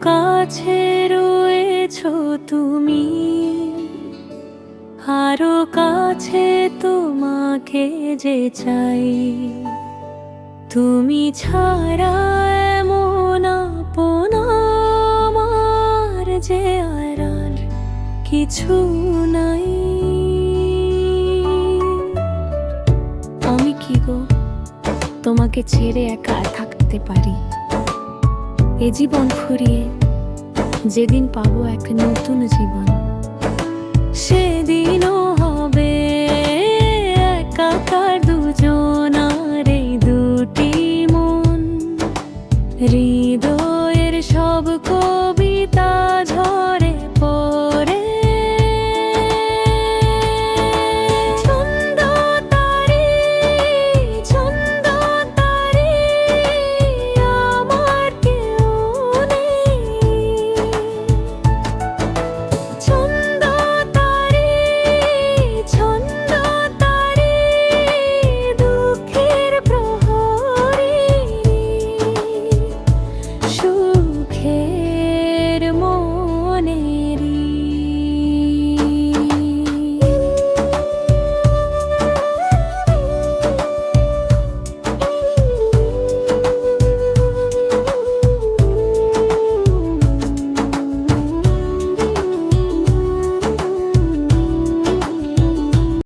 কাছে রয়েছ তুমি। আরও কাছে তোমাকে যে চাই। তুমি ছাড়া এমন আমার যে আর কিছু নাই। আমি কি গো? তোমাকে ছেড়ে একা থাকতে পারি? এ জীবন ফুরিয়ে যেদিন পাবো এক নতুন জীবন। সেদিনও হবে একাকার দুজনার এই দুটি মন। হৃদয়ের সব